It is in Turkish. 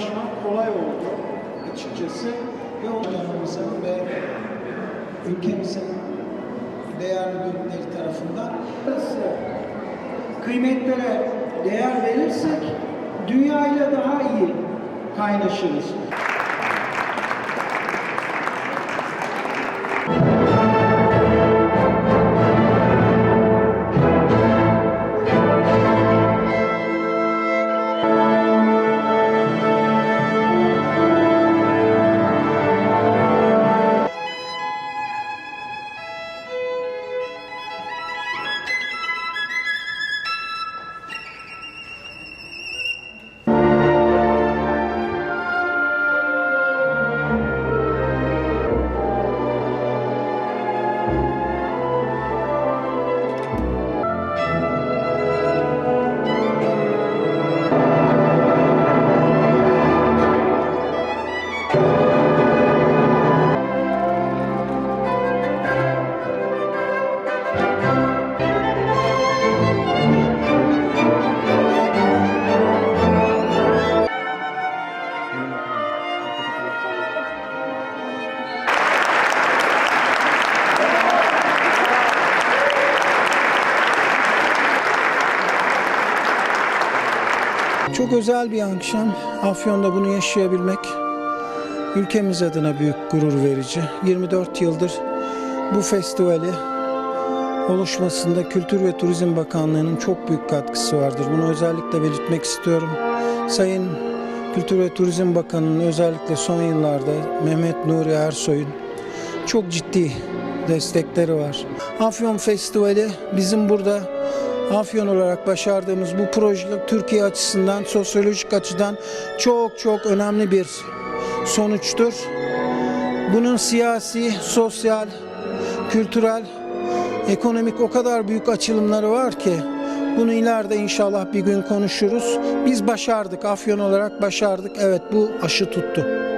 ulaşmak kolay oldu açıkçası. Ve onlarımızın ve ülkemizin değerli büyükleri tarafından kıymetlere değer verirsek dünyayla daha iyi kaynaşırız. Çok özel bir akşam. Afyon'da bunu yaşayabilmek ülkemiz adına büyük gurur verici. 24 yıldır bu festivali oluşmasında Kültür ve Turizm Bakanlığı'nın çok büyük katkısı vardır. Bunu özellikle belirtmek istiyorum. Sayın Kültür ve Turizm Bakanı'nın özellikle son yıllarda Mehmet Nuri Ersoy'un çok ciddi destekleri var. Afyon Festivali bizim burada Afyon olarak başardığımız bu proje Türkiye açısından, sosyolojik açıdan çok çok önemli bir sonuçtur. Bunun siyasi, sosyal, kültürel, ekonomik o kadar büyük açılımları var ki bunu ileride inşallah bir gün konuşuruz. Biz başardık, Afyon olarak başardık. Evet bu aşı tuttu.